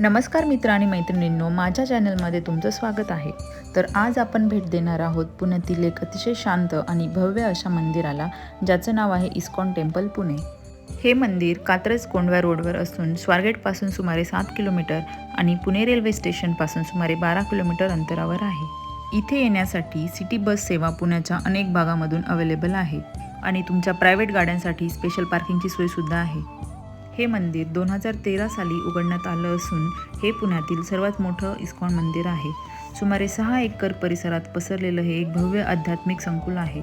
नमस्कार मित्र आणि मैत्रिणींनो माझ्या चॅनलमध्ये तुमचं स्वागत आहे. तर आज आपण भेट देणार आहोत पुण्यातील एक अतिशय शांत आणि भव्य अशा मंदिराला ज्याचं नाव आहे इस्कॉन टेम्पल पुणे. हे मंदिर कात्रज कोंडवा रोडवर असून स्वारगेटपासून सुमारे सात किलोमीटर आणि पुणे रेल्वे स्टेशनपासून सुमारे बारा किलोमीटर अंतरावर आहे. इथे येण्यासाठी सिटी बस सेवा पुण्याच्या अनेक भागामधून अवेलेबल आहे आणि तुमच्या प्रायव्हेट गाड्यांसाठी स्पेशल पार्किंगची सोयसुद्धा आहे. हे मंदिर दोन हजार तेरा साली उघडण्यात आलं असून हे पुण्यातील सर्वात मोठं इस्कॉन मंदिर आहे. सुमारे सहा एकर परिसरात पसरलेलं हे एक भव्य आध्यात्मिक संकुल आहे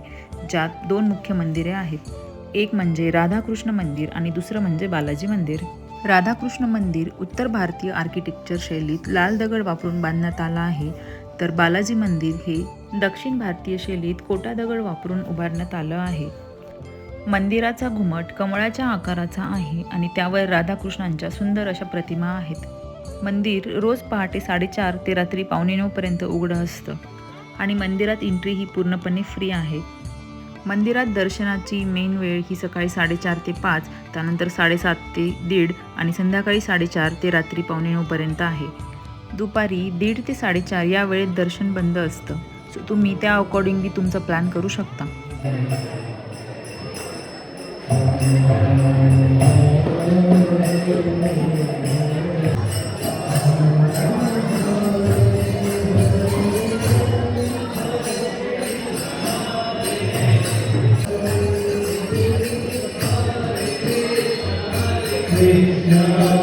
ज्यात दोन मुख्य मंदिरे आहेत. एक म्हणजे राधाकृष्ण मंदिर आणि दुसरं म्हणजे बालाजी मंदिर. राधाकृष्ण मंदिर उत्तर भारतीय आर्किटेक्चर शैलीत लाल दगड वापरून बांधण्यात आलं आहे. तर बालाजी मंदिर हे दक्षिण भारतीय शैलीत कोटा दगड वापरून उभारण्यात आलं आहे. मंदिराचा घुमट कमळाच्या आकाराचा आहे आणि त्यावर राधाकृष्णांच्या सुंदर अशा प्रतिमा आहेत. मंदिर रोज पहाटे साडेचार ते रात्री पावणे नऊपर्यंत उघडं असतं आणि मंदिरात एंट्री ही पूर्णपणे फ्री आहे. मंदिरात दर्शनाची मेन वेळ ही सकाळी साडेचार ते पाच त्यानंतर साडेसात ते दीड आणि संध्याकाळी साडेचार ते रात्री पावणे नऊपर्यंत आहे. दुपारी दीड ते साडेचार या वेळेत दर्शन बंद असतं. सो तुम्ही त्या अकॉर्डिंगली तुमचा प्लॅन करू शकता. Krishna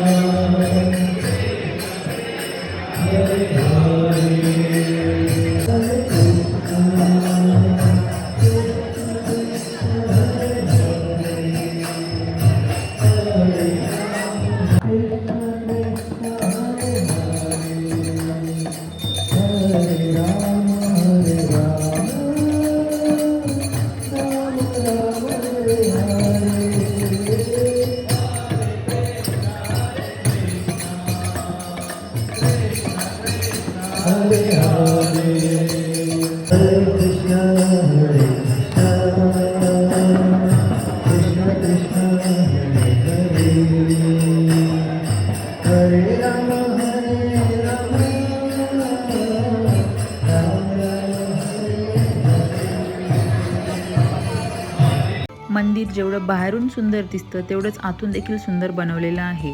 मंदिर जेवढं बाहेरून सुंदर दिसतं तेवढंच आतून देखील सुंदर बनवलेलं आहे.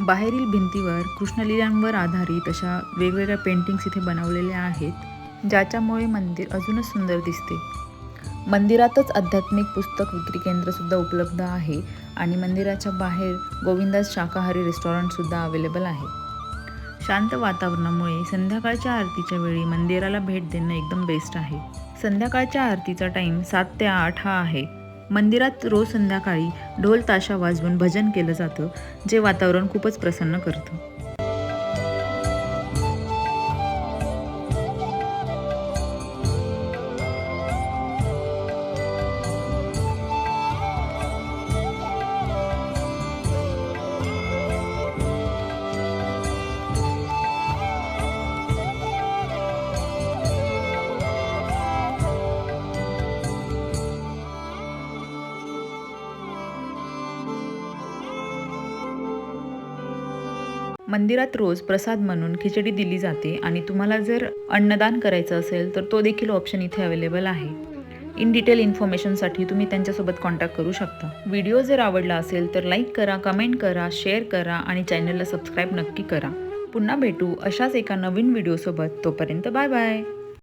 बाहेरील भिंतीवर कृष्णलीलांवर आधारित अशा वेगवेगळ्या पेंटिंग्स इथे बनवलेल्या आहेत ज्याच्यामुळे मंदिर अजूनच सुंदर दिसते. मंदिरातच आध्यात्मिक पुस्तक विक्री केंद्रसुद्धा उपलब्ध आहे आणि मंदिराच्या बाहेर गोविंदास शाकाहारी रेस्टॉरंटसुद्धा अवेलेबल आहे. शांत वातावरणामुळे संध्याकाळच्या आरतीच्या वेळी मंदिराला भेट देणं एकदम बेस्ट आहे. संध्याकाळच्या आरतीचा टाईम सात ते आठ हा आहे. मंदिरात रोज संध्याकाळी ढोल ताशा वाजवून भजन केलं जातं जे वातावरण खूपच प्रसन्न करतं. मंदिरात रोज प्रसाद म्हणून खिचडी दिली जाते आणि तुम्हाला जर अन्नदान करायचं असेल तर तो देखील ऑप्शन इथे अवेलेबल आहे. इन डिटेल इन्फॉर्मेशनसाठी तुम्ही त्यांच्यासोबत कॉन्टॅक्ट करू शकता. व्हिडिओ जर आवडला असेल तर लाईक करा कमेंट करा शेअर करा आणि चॅनलला सबस्क्राईब नक्की करा. पुन्हा भेटू अशाच एका नवीन व्हिडिओसोबत तोपर्यंत बाय बाय